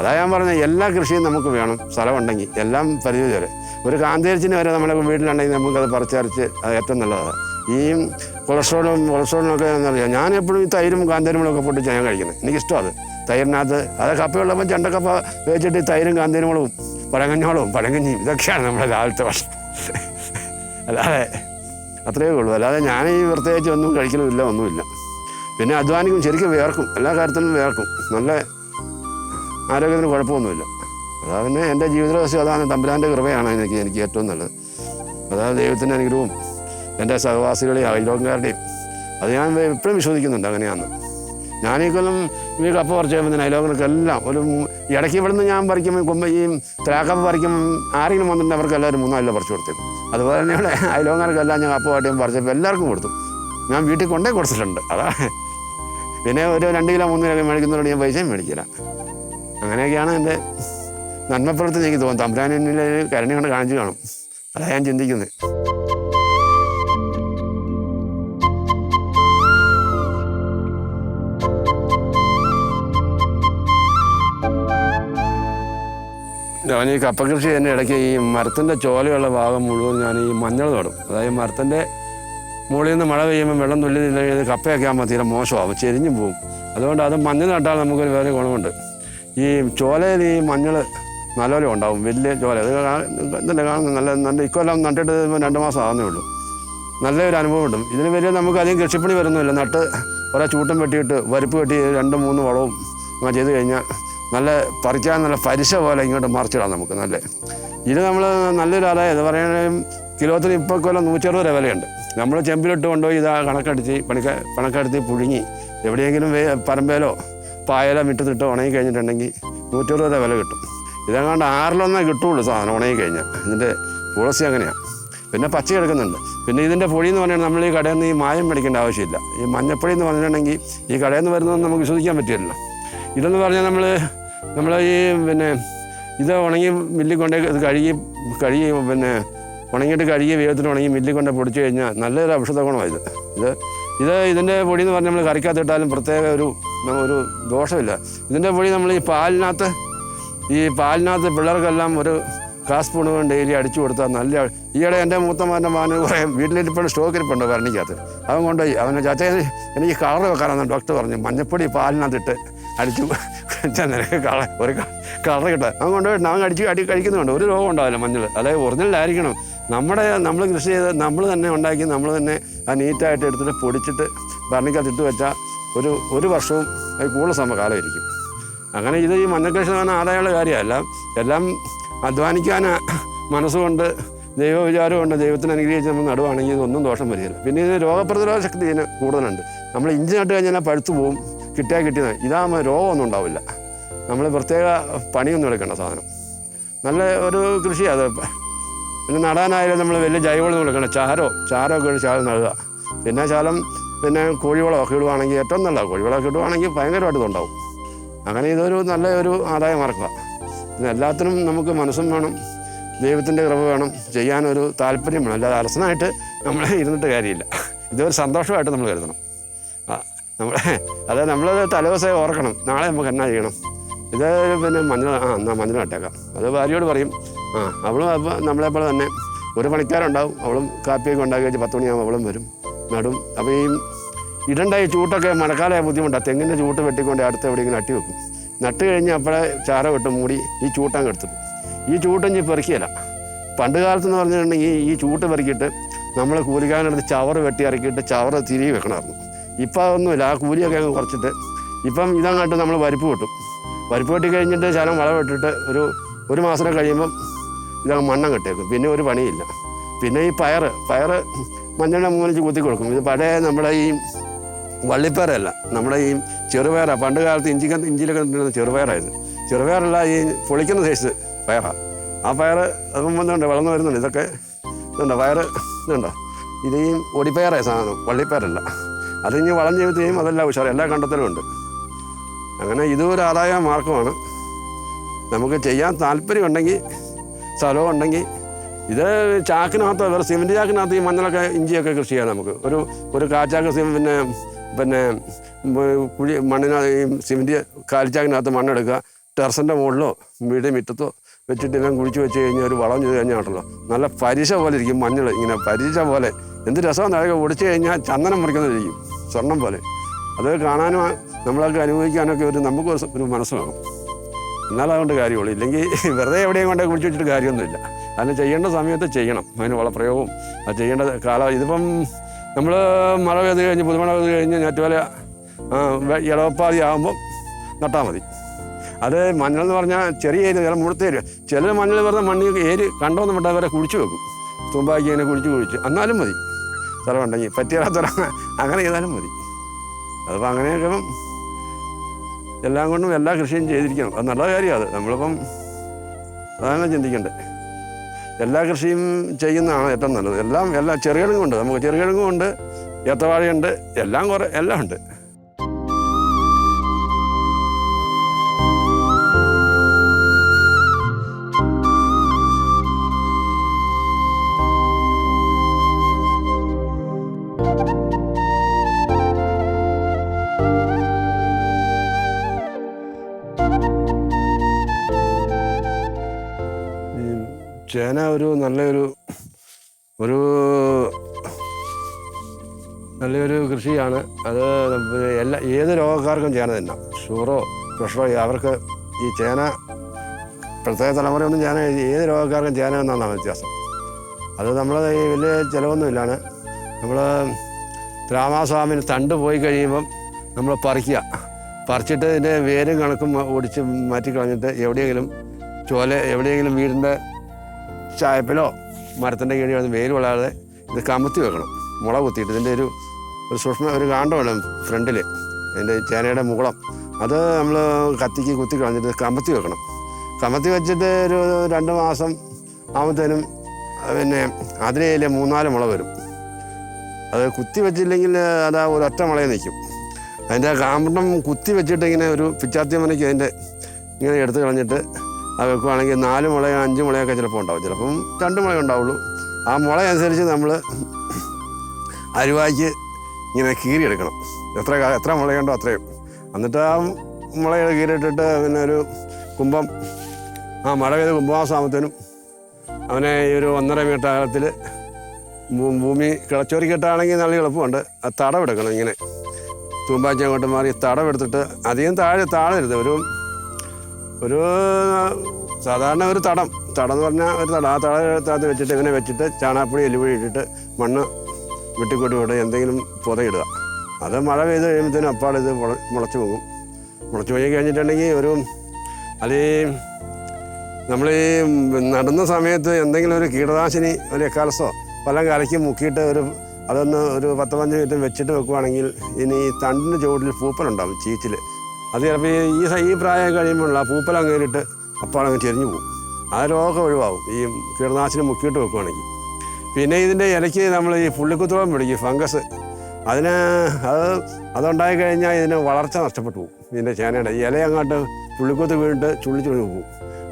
അതാ ഞാൻ പറഞ്ഞത് എല്ലാ കൃഷിയും നമുക്ക് വേണം. സ്ഥലമുണ്ടെങ്കിൽ എല്ലാം പരിധി വരെ ഒരു കാന്തേരിച്ചിന് വരെ നമ്മുടെ വീട്ടിലുണ്ടെങ്കിൽ നമുക്കത് പറിച്ചരച്ച് അത് ഏറ്റവും നല്ലതാണ്. ഈ കൊളസ്ട്രോളും കൊളസ്ട്രോളും ഒക്കെ എന്നറിയാം ഞാൻ എപ്പോഴും ഈ തൈരും കാന്തേരുമുളൊക്കെ പൊട്ടിച്ച് ഞാൻ കഴിക്കുന്നത്. എനിക്കിഷ്ടമാണ് അത്. തൈരിനകത്ത് അത് കപ്പയുള്ളപ്പോൾ ചെണ്ടക്കപ്പ വെച്ചിട്ട് തൈരും കാന്തേരുമുളകും പഴങ്ങഞ്ഞോളും പഴങ്ങഞ്ഞിയും ഇതൊക്കെയാണ് നമ്മുടെ രാവിലത്തെ ഭക്ഷണം. അല്ലാതെ അത്രയേ ഉള്ളൂ. അല്ലാതെ ഞാൻ ഈ പ്രത്യേകിച്ച് ഒന്നും കഴിക്കലുമില്ല ഒന്നുമില്ല. പിന്നെ അധ്വാനിക്കും ശരിക്കും വേർക്കും എല്ലാ കാര്യത്തിലും വേർക്കും നല്ല ആരോഗ്യത്തിന് കുഴപ്പമൊന്നുമില്ല. അതാ പിന്നെ എന്റെ ജീവിതരഹസ്യം അതാണ് തമ്പുരാന്റെ കൃപയാണ് എനിക്ക് എനിക്ക് ഏറ്റവും നല്ലത്. അതാ ദൈവത്തിന്റെ അനുഗ്രഹവും എന്റെ സഹവാസികളെയും അയലോകക്കാരുടെയും അത് ഞാൻ എപ്പോഴും വിശ്വസിക്കുന്നുണ്ട് അങ്ങനെയാണ് ഞാൻ ഈ കൊല്ലം കപ്പ പറിച്ച് കഴിയുമ്പോൾ അയലോകർക്കെല്ലാം ഒരു ഇടയ്ക്ക് ഇവിടുന്ന് ഞാൻ പറിക്കുമ്പോൾ കൊമ്പ ഈ തേക്കപ്പ പറിക്കുമ്പോൾ ആരെങ്കിലും വന്നിട്ടുണ്ടെങ്കിൽ അവർക്ക് എല്ലാവരും മൂന്നാലില്ല പറിച്ചു കൊടുത്തേക്കും അതുപോലെ തന്നെ ഇവിടെ അയലോകർക്കെല്ലാം ഞാൻ കപ്പ പാട്ടിയും പറിച്ചപ്പോൾ എല്ലാവർക്കും കൊടുത്തു. ഞാൻ വീട്ടിൽ കൊണ്ടേ കൊടുത്തിട്ടുണ്ട്. അതാ. പിന്നെ ഒരു രണ്ട് കിലോ മൂന്ന് കിലോ മേടിക്കുന്നതോട് ഞാൻ പൈസയും മേടിക്കില്ല. അങ്ങനെയൊക്കെയാണ് എന്റെ നന്മപ്പുറത്ത് എനിക്ക് തോന്നുന്നത്. തമ്പുരാനിൽ കരുണ കൊണ്ട് കാണിച്ചു കാണും. അതാണ് ഞാൻ ചിന്തിക്കുന്നത്. ഞാൻ ഈ കപ്പ കൃഷി തന്നെ ഇടയ്ക്ക് ഈ മരത്തിന്റെ ചോലയുള്ള ഭാഗം മുഴുവൻ ഞാൻ ഈ മഞ്ഞൾ നടും. അതായത് മരത്തിന്റെ മുകളിൽ നിന്ന് മഴ പെയ്യുമ്പോൾ വെള്ളം തുള്ളി നിന്ന് കപ്പയൊക്കെ ആകുമ്പോൾ തീരെ മോശമാവും ചെരിഞ്ഞു പോകും അതുകൊണ്ട് അത് മഞ്ഞൾ നട്ടാൽ നമുക്കൊരു വേറെ ഗുണമുണ്ട്. ഈ ചോലയിൽ ഈ മഞ്ഞൾ നല്ലപോലെ ഉണ്ടാവും വലിയ ചോല. അത് ഇതല്ലേ കാണുന്നത് നല്ല നല്ല ഇക്കൊല്ലം നട്ടിട്ട് രണ്ട് മാസം ആവുന്നേ ഉള്ളൂ. നല്ലൊരു അനുഭവം കിട്ടും. ഇതിന് വലിയ നമുക്ക് അധികം കൃഷിപ്പണി വരുന്നില്ല നട്ട് കുറേ ചൂട്ടം വെട്ടിയിട്ട് വരിപ്പ് വെട്ടി രണ്ട് മൂന്ന് വളവും ചെയ്ത് കഴിഞ്ഞാൽ നല്ല പറിക്കാൻ നല്ല പരിശ പോലെ ഇങ്ങോട്ട് മറിച്ചിടാം നമുക്ക് നല്ല. ഇത് നമ്മൾ നല്ലൊരു അതായത് എന്ന് പറയുകയാണെങ്കിൽ കിലോത്തിന് ഇപ്പോൾ കൊല്ലം നൂറ്ററുപത് രൂപ വിലയുണ്ട്. നമ്മൾ ചെമ്പിലിട്ട് കൊണ്ടുപോയി ഇതാ കണക്കെടുത്തി പണിക്ക കണക്കടുത്ത് പുഴുങ്ങി എവിടെയെങ്കിലും വേ പറമ്പേലോ പായലോ മിറ്റത്തിട്ടോ ഉണങ്ങി കഴിഞ്ഞിട്ടുണ്ടെങ്കിൽ നൂറ്ററുപത് രൂപ വില കിട്ടും. ഇതങ്ങാണ്ട് ആറിലൊന്നേ കിട്ടുള്ളൂ സാധനം ഉണങ്ങി കഴിഞ്ഞാൽ. ഇതിന്റെ പോളിസി അങ്ങനെയാണ് പിന്നെ പച്ച കിടക്കുന്നുണ്ട്. പിന്നെ ഇതിന്റെ പൊടി എന്ന് പറഞ്ഞാൽ നമ്മൾ ഈ കടയിൽ നിന്ന് ഈ മായം മേടിക്കേണ്ട ആവശ്യമില്ല. ഈ മഞ്ഞപ്പൊടി എന്ന് പറഞ്ഞിട്ടുണ്ടെങ്കിൽ ഈ കടയിൽ നിന്ന് വരുന്നതൊന്നും നമുക്ക് വിശ്വസിക്കാൻ പറ്റില്ലല്ലോ. ഇതെന്ന് പറഞ്ഞാൽ നമ്മൾ നമ്മൾ ഈ പിന്നെ ഇത് ഉണങ്ങി മില്ലിൽ കൊണ്ട് കഴുകി കഴുകി പിന്നെ ഉണങ്ങിയിട്ട് കഴുകി വേഗത്തിന് ഉണങ്ങി മില്ലിൽ കൊണ്ട് പൊടിച്ചു കഴിഞ്ഞാൽ നല്ലൊരു ഔഷധ ഗുണമാണ് ഇത്. ഇത് ഇത് ഇതിന്റെ പൊടി എന്ന് പറഞ്ഞാൽ നമ്മൾ കറിക്കകത്തിട്ടാലും പ്രത്യേക ഒരു ഒരു ദോഷമില്ല. ഇതിന്റെ പൊടി നമ്മൾ ഈ പാലിനകത്ത് ഈ പാലിനകത്ത് പിള്ളേർക്കെല്ലാം ഒരു കൊണ്ട് ഡെയിലി അടിച്ചു കൊടുത്താൽ നല്ല ഈയിടെ എന്റെ മൂത്തമാന്റെ മാന് കുറേ വീട്ടിലിരിപ്പുണ്ട് സ്റ്റോക്കിരിപ്പുണ്ട് ഭരണിക്കകത്ത് അവൻ കൊണ്ടുപോയി. അവനെ ചാച്ച എനിക്ക് കളർ വെക്കാനാണ് ഡോക്ടർ പറഞ്ഞു. മഞ്ഞപ്പൊടി പാലിനകത്തിട്ട് അടിച്ചു. നിനക്ക് കളർ ഒരു കളർ കിട്ടാൻ അവൻ കൊണ്ടുപോയിട്ട് അവൻ അടിച്ച് അടി കഴിക്കുന്നുണ്ട് ഒരു രോഗം ഉണ്ടാവില്ല മഞ്ഞൾ അതായത് ഒറിജിനലായിരിക്കണം നമ്മുടെ നമ്മൾ കൃഷി ചെയ്ത് നമ്മൾ തന്നെ ഉണ്ടാക്കി നമ്മൾ തന്നെ ആ നീറ്റായിട്ട് എടുത്തിട്ട് പൊടിച്ചിട്ട് ഭരണിക്കകത്ത് ഇട്ട് വെച്ചാൽ ഒരു ഒരു വർഷവും കൂടുതൽ സമകാലമായിരിക്കും. ഇരിക്കും അങ്ങനെ ഇത് ഈ മഞ്ഞക്കൃഷി എന്ന് പറഞ്ഞാൽ ആദായമുള്ള കാര്യമല്ല. എല്ലാം അധ്വാനിക്കാൻ മനസ്സുകൊണ്ട് ദൈവവിചാരമുണ്ട് ദൈവത്തിന് അനുഗ്രഹിച്ച് നമ്മൾ നടുവാണെങ്കിൽ ഇതൊന്നും ദോഷം വരികയില്ല. പിന്നെ ഇത് രോഗപ്രതിരോധ ശക്തി ഇതിന് കൂടുതലുണ്ട്. നമ്മൾ ഇഞ്ചി നട്ട് കഴിഞ്ഞാൽ പഴുത്തു പോവും കിട്ടിയാൽ കിട്ടിയത് ഇതാകുമ്പോൾ രോഗമൊന്നും ഉണ്ടാവില്ല. നമ്മൾ പ്രത്യേക പണിയൊന്നും എടുക്കേണ്ട സാധനം. നല്ല ഒരു കൃഷിയാണ് അത്. പിന്നെ നടാനായാലും നമ്മൾ വലിയ ജൈവവളം കൊടുക്കണം ചാരോ ചാരോ ഒക്കെ നൽകുക നടുക. പിന്നെ ശാലം പിന്നെ കോഴിവളമൊക്കെ ഇടുവാണെങ്കിൽ ഏറ്റവും നല്ല കോഴിവളമൊക്കെ ഇടുവാണെങ്കിൽ ഭയങ്കരമായിട്ട് ഇതുണ്ടാവും. അങ്ങനെ ഇതൊരു നല്ല ഒരു ആദായ മാർഗമാണ് പിന്നെ എല്ലാത്തിനും നമുക്ക് മനസ്സും വേണം. ദൈവത്തിന്റെ കൃപ വേണം. ചെയ്യാനൊരു താല്പര്യം വേണം. അല്ലാതെ അലസനായിട്ട് നമ്മൾ ഇരുന്നിട്ട് കാര്യമില്ല. ഇതൊരു സന്തോഷമായിട്ട് നമ്മൾ കരുതണം. ആ നമ്മളെ അത് നമ്മളത് തലേദിവസമേ ഓർക്കണം. നാളെ നമുക്ക് എന്നാ ചെയ്യണം? ഇത് പിന്നെ മഞ്ഞൾ ആ എന്നാൽ മഞ്ഞൾ നട്ടേക്കാം അത് ഭാര്യയോട് പറയും. ആ അവളും അപ്പോൾ നമ്മളെപ്പോലെ തന്നെ ഒരു പണിക്കാരുണ്ടാവും. അവളും കാപ്പിയൊക്കെ ഉണ്ടാക്കി വെച്ച് പത്ത് മണിയാകുമ്പോൾ അവളും വരും. നടും. അപ്പോൾ ഈ ഇടണ്ട ഈ ചൂട്ടൊക്കെ മഴക്കാലമായ ബുദ്ധിമുട്ടാണ് തെങ്ങിന്റെ ചൂട്ട് വെട്ടിക്കൊണ്ട് അടുത്ത് എവിടെയെങ്കിലും അട്ടി വെക്കും. നട്ട് കഴിഞ്ഞ് അപ്പോഴേ ചാര വിട്ട് മൂടി ഈ ചൂട്ടങ്ങ് എടുത്തു ഈ ചൂട്ടഞ്ഞ് പെറുക്കിയല്ല. പണ്ട് കാലത്തെന്ന് പറഞ്ഞിട്ടുണ്ടെങ്കിൽ ഈ ചൂട്ട് പെറുക്കിയിട്ട് നമ്മൾ കൂലിക്കാരനടുത്ത് ചവറ് വെട്ടി ഇറക്കിയിട്ട് ചവറ് തിരികെ വെക്കണമായിരുന്നു. ഇപ്പം അതൊന്നുമില്ല. ആ കൂലിയൊക്കെ അങ്ങ് കുറച്ചിട്ട് ഇപ്പം ഇതങ്ങോട്ട് നമ്മൾ പരിപ്പ് കിട്ടും പരിപ്പ് കെട്ടി കഴിഞ്ഞിട്ട് ശലം വളമിട്ടിട്ട് ഒരു ഒരു മാസം കഴിയുമ്പം ഇതങ്ങ് മണ്ണം കെട്ടേക്കും പിന്നെ ഒരു പണിയില്ല. പിന്നെ ഈ പയർ പയറ് മഞ്ഞളുടെ മൂന്നിച്ച് കുത്തി കൊടുക്കും. ഇത് പഴയ നമ്മുടെ ഈ വള്ളിപ്പയറല്ല. നമ്മുടെ ഈ ചെറുപയറാണ് പണ്ട് കാലത്ത് ഇഞ്ചി ഇഞ്ചിയിലൊക്കെ ഇട്ടിരുന്ന ചെറുപയറായിരുന്നു. ചെറുപയറല്ല ഈ പൊളിക്കുന്ന സൈസ് പയറാണ് ആ പയർ അതും വന്നുണ്ട് വളർന്നു വരുന്നുണ്ട്. ഇതൊക്കെ ഇതുണ്ടോ. പയർ ഇതുണ്ടോ? ഇത് ഈ ഒടിപ്പയറായ സാധനം. വള്ളിപ്പയറല്ല. അത് ഇനി വളഞ്ഞ് ചെയ്യും അതെല്ലാം എല്ലാ കണ്ടെത്തലും ഉണ്ട്. അങ്ങനെ ഇതും ഒരു ആദായ മാർഗമാണ്. നമുക്ക് ചെയ്യാൻ താല്പര്യമുണ്ടെങ്കിൽ സ്ഥലവും ഉണ്ടെങ്കിൽ ഇത് ചാക്കിനകത്ത് വേറെ സിമെന്റ് ചാക്കിനകത്ത് ഈ മഞ്ഞളൊക്കെ ഇഞ്ചിയൊക്കെ കൃഷി ചെയ്യാം നമുക്ക്. ഒരു ഒരു കാച്ചാക്ക് പിന്നെ പിന്നെ കുഴി മണ്ണിനകത്ത് ഈ സിമെന്റ് കാലിച്ചാക്കിനകത്ത് മണ്ണെടുക്കുക. ടെറസിന്റെ മുകളിലോ വീട് മുറ്റത്തോ വെച്ചിട്ട് എല്ലാം കുഴിച്ച് വെച്ച് കഴിഞ്ഞാൽ ഒരു വളം ചെയ്ത് കഴിഞ്ഞാൽ നല്ല പരിശ പോലെ ഇരിക്കും മഞ്ഞൾ ഇങ്ങനെ പരിശ പോലെ. എന്ത് രസമാണ് അതൊക്കെ ഒടിച്ചു കഴിഞ്ഞാൽ ചന്ദനം മുറിക്കുന്നതിരിക്കും. സ്വർണം പോലെ. അത് കാണാനും നമ്മളൊക്കെ അനുഭവിക്കാനൊക്കെ ഒരു നമുക്ക് ഒരു മനസ്സ് വേണം. എന്നാലും അതുകൊണ്ട് കാര്യമുള്ളൂ. ഇല്ലെങ്കിൽ വെറുതെ എവിടെയും കൊണ്ടേ കുടിച്ചു വെച്ചിട്ട് കാര്യമൊന്നുമില്ല. അതിന് ചെയ്യേണ്ട സമയത്ത് ചെയ്യണം. അതിന് വളപ്രയോഗവും അത് ചെയ്യേണ്ട കാലം ഇതിപ്പം നമ്മൾ മഴ പെയ്ത് കഴിഞ്ഞ് പുതുമഴ പെയ്ത് കഴിഞ്ഞ് ഞാറ്റുവേല ഇടവപ്പാതി ആകുമ്പം നട്ടാൽ മതി. അത് മഞ്ഞൾ എന്ന് പറഞ്ഞാൽ ചെറിയ ഏരി ചില മുഴുത്തേര് ചില മഞ്ഞൾ വെറുതെ മണ്ണിൽ ഏര് കണ്ടോന്ന് വിട്ടാൽ വരെ കുഴിച്ചു വെക്കും. തുമ്പാക്കി അതിനെ കുഴിച്ച് കുഴിച്ച്. എന്നാലും മതി. സ്ഥലമുണ്ടെങ്കിൽ പറ്റിയാത്തൊരു അങ്ങനെ ചെയ്താലും മതി. അതിപ്പോൾ അങ്ങനെയൊക്കെ എല്ലാം കൊണ്ടും എല്ലാ കൃഷിയും ചെയ്തിരിക്കണം. അത് നല്ല കാര്യമാണ് അത്. നമ്മളിപ്പം അതാണ് ചിന്തിക്കേണ്ടത്. എല്ലാ കൃഷിയും ചെയ്യുന്നതാണ് ഏറ്റവും നല്ലത്. എല്ലാം എല്ലാ ചെറുകിഴങ്ങും ഉണ്ട്. നമുക്ക് ചെറുകിഴങ്ങും ഉണ്ട് ഏത്തവാഴയുണ്ട് എല്ലാം കുറേ എല്ലാം ഉണ്ട്. ഒരു നല്ലൊരു ഒരു നല്ലൊരു കൃഷിയാണ്. അത് എല്ലാ ഏത് രോഗക്കാർക്കും ചേന തന്നെ. ഷുഗറോ പ്രഷറോ അവർക്ക് ഈ ചേന പ്രത്യേക തലമുറയൊന്നും ചേന ഏത് രോഗക്കാർക്കും ചേന എന്നാണ് വ്യത്യാസം. അത് നമ്മൾ ഈ വലിയ ചിലവൊന്നുമില്ലാണ്. നമ്മൾ രാമാസ്വാമിന് തണ്ട് പോയി കഴിയുമ്പം നമ്മൾ പറിക്കുക. പറിച്ചിട്ട് ഇതിന്റെ വേരും കണക്കും ഒടിച്ച് മാറ്റി കളഞ്ഞിട്ട് എവിടെയെങ്കിലും ചോല എവിടെയെങ്കിലും വീടിന്റെ ചായപ്പിലോ മരത്തിന്റെ കീഴിൽ വന്ന് വെയിൽ കൊള്ളാതെ ഇത് കമത്തി വെക്കണം. മുള കുത്തിയിട്ട് ഇതിന്റെ ഒരു ഒരു സൂക്ഷ്മ ഒരു കാണ്ടം വേണം ഫ്രണ്ടിൽ അതിന്റെ ചേനയുടെ മുകളം. അത് നമ്മൾ കത്തിക്ക് കുത്തി കളഞ്ഞിട്ട് കമത്തി വെക്കണം. കമത്തി വെച്ചിട്ട് ഒരു രണ്ട് മാസം ആകുമ്പോഴത്തേനും പിന്നെ അതിലെ മൂന്നാൽ മുള വരും. അത് കുത്തി വെച്ചില്ലെങ്കിൽ അത് ഒരൊറ്റ മുളയിൽ നിൽക്കും. അതിന്റെ കാമ്പണം കുത്തി വെച്ചിട്ട് ഇങ്ങനെ ഒരു പിച്ചാത്തി മനയ്ക്ക് അതിന്റെ ഇങ്ങനെ എടുത്ത് കളഞ്ഞിട്ട് അത് വെക്കുവാണെങ്കിൽ നാല് മുളയോ അഞ്ച് മുളയൊക്കെ ചിലപ്പോൾ ഉണ്ടാവും. ചിലപ്പം രണ്ട് മുള ഉണ്ടാവുള്ളൂ. ആ മുള അനുസരിച്ച് നമ്മൾ അരുവായ്ക്ക് ഇങ്ങനെ കീറിയെടുക്കണം. എത്ര എത്ര മുളയുണ്ടോ അത്രയും. എന്നിട്ട് ആ മുള കീറിയിട്ടിട്ട് പിന്നെ ഒരു കുംഭം ആ മഴ പെയ്ത് കുംഭമാസമാകുമ്പത്തേനും അവനെ ഈ ഒരു ഒന്നര മീറ്റർ ആഴത്തിൽ ഭൂമി കിളച്ചോറി കെട്ടാണെങ്കിൽ നല്ല എളുപ്പമുണ്ട്. ആ തടവെടുക്കണം ഇങ്ങനെ. തൂമ്പാച്ചി അങ്ങോട്ട് മാറി തടവെടുത്തിട്ട് അധികം താഴെ താഴരുത് ഒരു ഒരു സാധാരണ ഒരു തടം. തടം എന്ന് പറഞ്ഞാൽ ഒരു തടം. ആ തടത്ത് വെച്ചിട്ട് ഇങ്ങനെ വെച്ചിട്ട് ചാണാപ്പൊടി എല്ലുപൊടി ഇട്ടിട്ട് മണ്ണ് വെട്ടിക്കൊണ്ട് വിടുക എന്തെങ്കിലും പുതയിടുക. അത് മഴ പെയ്ത് കഴിയുമ്പോഴത്തേനും അപ്പാട് ഇത് മുള മുളച്ച് പോകും. മുളച്ച് പോയി കഴിഞ്ഞിട്ടുണ്ടെങ്കിൽ ഒരു അത് നമ്മൾ ഈ നടുന്ന സമയത്ത് എന്തെങ്കിലും ഒരു കീടനാശിനി ഒരു എക്കാലസോ വല്ല കലക്കി മുക്കിയിട്ട് ഒരു അതൊന്ന് ഒരു പത്ത് പതിനഞ്ച് മിനിറ്റ് വെച്ചിട്ട് വെക്കുവാണെങ്കിൽ ഇനി തണ്ടിന്റെ ചുവട്ടിൽ പൂപ്പലുണ്ടാവും ചീച്ചിൽ അത് ചിലപ്പോൾ ഈ ഈ പ്രായം കഴിയുമ്പോഴുള്ള ആ പൂപ്പൽ അങ്ങേരിട്ട് അപ്പാടങ്ങ് ചെരിഞ്ഞു പോകും. ആ രോഗം ഒഴിവാകും. ഈ കീടനാശിനി മുക്കിയിട്ട് വെക്കുവാണെങ്കിൽ. പിന്നെ ഇതിന്റെ ഇലയ്ക്ക് നമ്മൾ ഈ പുള്ളിക്കുത്തോളം പിടിക്കും ഫംഗസ്. അതിന് അത് അതുണ്ടായി കഴിഞ്ഞാൽ ഇതിന് വളർച്ച നഷ്ടപ്പെട്ടു പോകും. ഇതിന്റെ ചേനയുടെ ഇല അങ്ങോട്ട് പുള്ളിക്കുത്ത് വീണിട്ട് ചുള്ളി പോകും.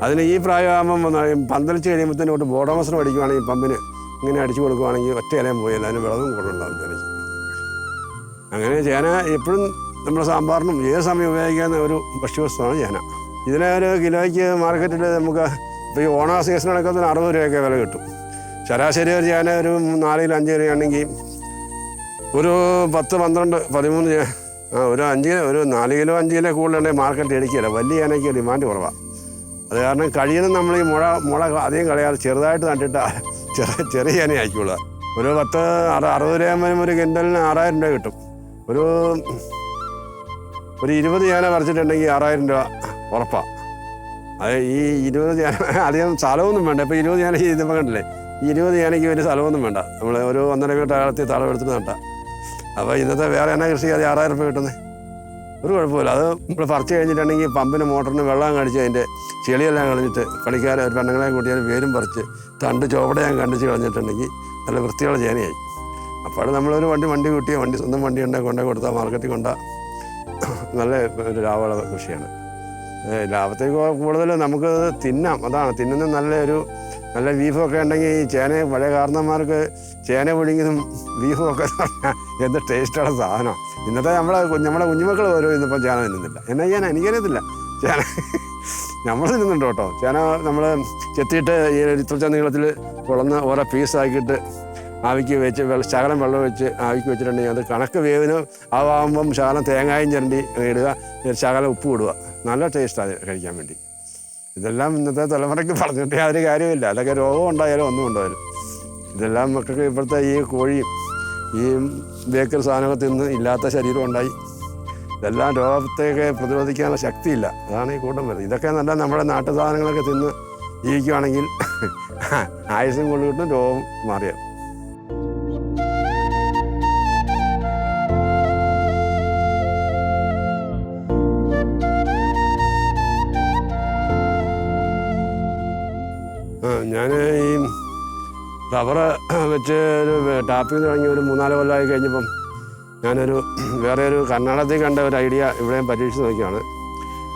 അതിന് ഈ പ്രായമാകുമ്പോൾ പന്തലിച്ച് കഴിയുമ്പോഴത്തേനോട്ട് ബോഡോമസിന് അടിക്കുവാണെങ്കിൽ പമ്പിന് ഇങ്ങനെ അടിച്ചു കൊടുക്കുവാണെങ്കിൽ ഒറ്റ ഇലയും പോയില്ല അതിന് വിളവും കൂടുതലുണ്ടാവും ചേനയ്ക്ക് അങ്ങനെ ചേന എപ്പോഴും നമ്മുടെ സാമ്പാറിനും ഏത് സമയം ഉപയോഗിക്കാവുന്ന ഒരു ഭക്ഷ്യവസ്തുവാണ് ചേന. ഇതിനെ ഒരു കിലോയ്ക്ക് മാർക്കറ്റിൽ നമുക്ക് ഇപ്പോൾ ഈ ഓണ സീസണൊക്കെ അറുപത് രൂപയൊക്കെ വില കിട്ടും. ശരാശരി ഒരു ചേന ഒരു നാല് കിലോ അഞ്ച് കിലോ ആണെങ്കിൽ ഒരു പത്ത് പന്ത്രണ്ട് പതിമൂന്ന് ആ ഒരു അഞ്ച് ഒരു നാല് കിലോ അഞ്ച് കിലോ കൂടുതലുണ്ടെങ്കിൽ മാർക്കറ്റ് എടുക്കില്ല വലിയ ചേനയ്ക്ക് ഡിമാൻഡ് കുറവാണ് അത് കാരണം കഴിയുന്ന നമ്മൾ ഈ മുള മുള അധികം കളയാതെ ചെറുതായിട്ട് നട്ടിട്ട് ചെറിയ ചെറിയ ചേന ആയിക്കോളുക ഒരു പത്ത് അറ അറുപത് രൂപ ഒരു കിൻഡലിന് ആറായിരം രൂപ കിട്ടും. ഒരു ഒരു ഇരുപത് ചേന വരച്ചിട്ടുണ്ടെങ്കിൽ ആറായിരം രൂപ ഉറപ്പാണ് അത് ഈ ഇരുപത് ചേന അധികം സ്ഥലമൊന്നും വേണ്ട. ഇപ്പോൾ ഇരുപത് ചേന ഇതിപ്പോൾ കണ്ടില്ലേ? ഈ ഇരുപത് ചേനയ്ക്ക് വലിയ സ്ഥലമൊന്നും വേണ്ട. നമ്മൾ ഒരു ഒന്നര വീട്ട് അകലത്തിൽ തളം എടുത്തിട്ട് നട്ടാം അപ്പോൾ ഇന്നത്തെ വേറെ എന്നാ കൃഷി അത് ആറായിരം രൂപ കിട്ടുന്നത് ഒരു കുഴപ്പമില്ല. അത് നമ്മൾ പറിച്ച് കഴിഞ്ഞിട്ടുണ്ടെങ്കിൽ പമ്പിന് മോട്ടറിന് വെള്ളം കടിച്ച് അതിന്റെ ചെളിയെല്ലാം കളഞ്ഞിട്ട് പണിക്കാരെ ഒരു പെണ്ണുങ്ങളെ കൂട്ടിയാൽ വേരും പറിച്ച് തണ്ട് ചോവടയാൻ കണ്ടിച്ച് കളഞ്ഞിട്ടുണ്ടെങ്കിൽ നല്ല വൃത്തിയുള്ള ചേനയായി. അപ്പോൾ നമ്മളൊരു വണ്ടി വണ്ടി കൂട്ടിയ വണ്ടി സ്വന്തം വണ്ടി ഉണ്ടെങ്കിൽ കൊണ്ടേ കൊടുത്താൽ മാർക്കറ്റിൽ കൊണ്ടാൽ നല്ല ഒരു ലാഭമുള്ള കൃഷിയാണ്. ലാഭത്തിൽ കൂടുതൽ നമുക്ക് തിന്നാം. അതാണ്. തിന്നുന്ന നല്ലൊരു നല്ല ബീഫൊക്കെ ഉണ്ടെങ്കിൽ ഈ ചേന പഴയ കാരണന്മാർക്ക് ചേന പുഴുങ്ങിയതും ബീഫും ഒക്കെ എന്ത് ടേസ്റ്റുള്ള സാധനമാണ് ഇന്നത്തെ നമ്മളെ നമ്മുടെ കുഞ്ഞുമക്കൾ പോലും ഇന്നിപ്പം ചേന തിന്നുന്നില്ല. എന്നാ ചെയ്യാൻ എനിക്കറിയത്തില്ല ചേന നമ്മൾ തിന്നുന്നുണ്ട് കേട്ടോ. ചേന നമ്മൾ ചെത്തിയിട്ട് ഈ ഇത്ര നീളത്തിൽ കുളന്ന് ഓരോ പീസാക്കിയിട്ട് ആവിക്ക് വെച്ച് വെള്ള ശകലം വെള്ളം വെച്ച് ആവിക്ക് വെച്ചിട്ടുണ്ടെങ്കിൽ അത് കണക്ക് വേവിന് ആവാകുമ്പം ശകലം തേങ്ങായും ചിരണ്ടി ഇടുക ശകലം ഉപ്പ് ഇടുക. നല്ല ടേസ്റ്റാണ് കഴിക്കാൻ വേണ്ടി. ഇതെല്ലാം ഇന്നത്തെ തലമുറയ്ക്ക് പറഞ്ഞിട്ട് യാതൊരു കാര്യമില്ല അതൊക്കെ രോഗം ഉണ്ടായാലും ഒന്നും ഉണ്ടായാലും ഇതെല്ലാം മക്കൾക്ക് ഇപ്പോഴത്തെ ഈ കോഴിയും ഈ ബേക്കറി സാധനങ്ങൾ തിന്ന് ഇല്ലാത്ത ശരീരം ഉണ്ടായി. ഇതെല്ലാം രോഗത്തെയൊക്കെ പ്രതിരോധിക്കാനുള്ള ശക്തിയില്ല. അതാണ് ഈ കൂട്ടം വരുന്നത്. ഇതൊക്കെ നല്ല നമ്മുടെ നാട്ടു സാധനങ്ങളൊക്കെ തിന്ന് ജീവിക്കുകയാണെങ്കിൽ ആയുസും കൊണ്ട് കിട്ടും രോഗം മാറിയ വെച്ച് ഒരു ടാപ്പിംഗ് തുടങ്ങി ഒരു മൂന്നാൽ കൊല്ലമായി കഴിഞ്ഞപ്പം ഞാനൊരു വേറെ ഒരു കർണാടകത്തിൽ കണ്ട ഒരു ഐഡിയ ഇവിടെയും പരീക്ഷിച്ച് നോക്കിയാണ്.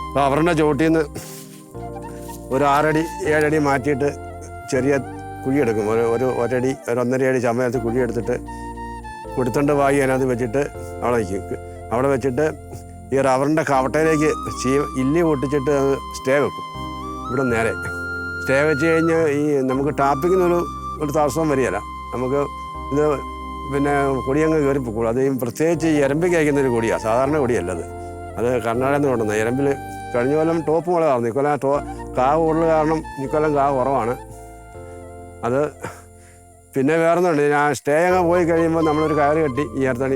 അപ്പോൾ അവരുടെ ചോട്ടിൽ നിന്ന് ഒരു ആറടി ഏഴടി മാറ്റിയിട്ട് ചെറിയ കുഴിയെടുക്കും. ഒരു ഒരു ഒരടി ഒരു ഒന്നര അടി ചമ്മയത്ത് കുഴിയെടുത്തിട്ട് കൊടുത്തണ്ട് വായി അതിനകത്ത് വെച്ചിട്ട് അവിടെ വയ്ക്കും. അവിടെ വെച്ചിട്ട് ഈ റബ്ബറിന്റെ കവട്ടയിലേക്ക് ചീ ഇല്ലി പൊട്ടിച്ചിട്ട് അത് സ്റ്റേ വെക്കും. ഇവിടെ നേരെ. സ്റ്റേ വെച്ച് കഴിഞ്ഞ് ഈ നമുക്ക് ടാപ്പിങ്ങിനൊരു ഒരു തടസ്സവും വരികയില്ല. നമുക്ക് ഇത് പിന്നെ കൊടിയങ്ങ് കയറി പൊക്കോളൂ. അത് പ്രത്യേകിച്ച് ഈ കഴിക്കുന്ന ഒരു കൊടിയാണ് സാധാരണ കൊടിയല്ല അത്. അത് കർണാടകയിൽ നിന്ന് കൊണ്ടുവന്നത് എരമ്പിൽ കഴിഞ്ഞ കൊല്ലം ടോപ്പ് മുളകാണ്. ഇക്കൊല്ലം ടോ കാ കൂടുതൽ കാരണം ഇക്കൊല്ലം കാ കുറവാണ്. അത് പിന്നെ വേറെ ഒന്നുണ്ട് ഞാൻ സ്റ്റേ അങ്ങ് പോയി കഴിയുമ്പോൾ നമ്മളൊരു കയറ് കെട്ടി ഈ അടുത്താണ്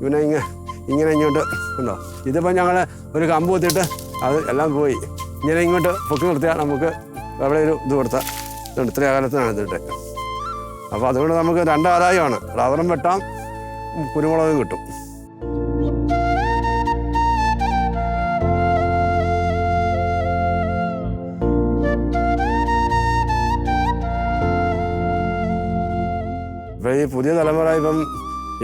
ഇവനെ ഇങ്ങനെ ഇങ്ങനെ ഇങ്ങോട്ട് ഉണ്ടോ? ഇതിപ്പോൾ ഞങ്ങൾ ഒരു കമ്പ് കുത്തിയിട്ട് അത് എല്ലാം പോയി. ഇങ്ങനെ ഇങ്ങോട്ട് പൊക്കി നിർത്തിയാൽ നമുക്ക് അവിടെ ഒരു ഇത് കൊടുത്താൽ ഇത്ര കാലത്തിനാണ് ഇതിട്ട് അപ്പോൾ അതുകൊണ്ട് നമുക്ക് രണ്ടാദായമാണ് റബ്ബറും വെട്ടാം കുരുമുളകും കിട്ടും. ഇപ്പം ഈ പുതിയ തലമുറ ഇപ്പം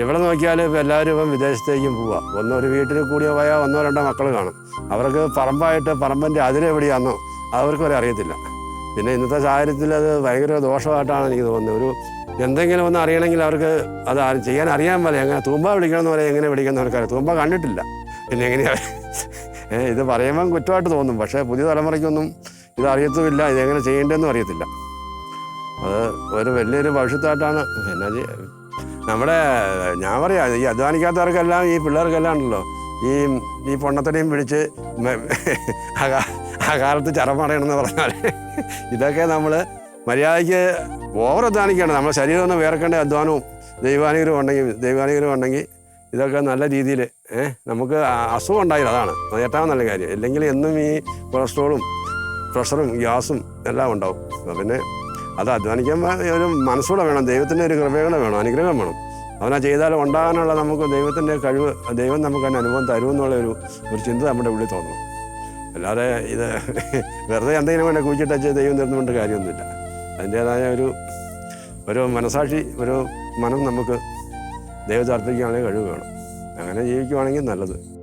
എവിടെ നോക്കിയാലും ഇപ്പം എല്ലാവരും ഇപ്പം വിദേശത്തേക്കും പോവുക ഒന്നോ ഒരു വീട്ടിൽ കൂടിയ പോയാൽ ഒന്നോ രണ്ടോ മക്കൾ കാണും. അവർക്ക് പറമ്പായിട്ട് പറമ്പിന്റെ അതിരെവിടെയാണെന്നോ അവർക്ക് വരെ അറിയത്തില്ല പിന്നെ ഇന്നത്തെ സാഹചര്യത്തിൽ അത് ഭയങ്കര ദോഷമായിട്ടാണ് എനിക്ക് തോന്നുന്നത്. ഒരു എന്തെങ്കിലും ഒന്ന് അറിയണമെങ്കിൽ അവർക്ക് അത് ചെയ്യാൻ അറിയാൻ പോലെ എങ്ങനെ തൂമ്പ വിളിക്കണമെന്ന് പറയാൻ എങ്ങനെ വിളിക്കണം അവർക്കറിയാം തൂമ്പ കണ്ടിട്ടില്ല. പിന്നെ എങ്ങനെയാണ് ഇത് പറയുമ്പം കുറ്റമായിട്ട് തോന്നും. പക്ഷേ പുതിയ തലമുറയ്ക്കൊന്നും ഇത് അറിയത്തുമില്ല. ഇതെങ്ങനെ ചെയ്യേണ്ടതെന്നും അറിയത്തില്ല. അത് ഒരു വലിയൊരു ഭവിഷ്യത്തായിട്ടാണ്. എന്നാ നമ്മുടെ ഞാൻ പറയാം ഈ അധ്വാനിക്കാത്തവർക്കെല്ലാം ഈ പിള്ളേർക്കെല്ലാം ഉണ്ടല്ലോ. ഈ ഈ പൊണ്ണത്തടിയും പിടിച്ച് അകാലത്ത് ചരമടയണമെന്ന് പറഞ്ഞാൽ ഇതൊക്കെ നമ്മൾ മര്യാദയ്ക്ക് ഓവർ അധ്വാനിക്കണം നമ്മുടെ ശരീരം ഒന്ന് വേർക്കേണ്ട അധ്വാനവും ദൈവാനുഗ്രഹം ഉണ്ടെങ്കിൽ ദൈവാനുഗ്രഹം ഉണ്ടെങ്കിൽ ഇതൊക്കെ നല്ല രീതിയിൽ ഏഹ് നമുക്ക് അസുഖം ഉണ്ടായില്ല. അതാണ്. അത് ഏറ്റവും നല്ല കാര്യം. ഇല്ലെങ്കിൽ എന്നും ഈ കൊളസ്ട്രോളും പ്രഷറും ഗ്യാസും എല്ലാം ഉണ്ടാവും. പിന്നെ അത് അധ്വാനിക്കാൻ ഒരു മനസ്സൂടെ വേണം. ദൈവത്തിന്റെ ഒരു കൃപയുടെ വേണം. അനുഗ്രഹം വേണം. അവനാ ചെയ്താൽ ഉണ്ടാകാനുള്ള നമുക്ക് ദൈവത്തിന്റെ കഴിവ് ദൈവം നമുക്ക് അതിന് അനുഭവം തരുമെന്നുള്ള ഒരു ഒരു ചിന്ത നമ്മുടെ ഉള്ളിൽ തോന്നണം. അല്ലാതെ ഇത് വെറുതെ എന്തെങ്കിലും വേണ്ട കുഴിച്ചിട്ടച്ച് ദൈവം തരുന്നുകൊണ്ട് കാര്യമൊന്നുമില്ല. അതിന്റേതായ ഒരു ഒരു മനസാക്ഷി ഒരു മനം നമുക്ക് ദൈവത്തെ അർപ്പിക്കുകയാണെങ്കിൽ കഴിവ് വേണം. അങ്ങനെ ജീവിക്കുവാണെങ്കിൽ നല്ലത്.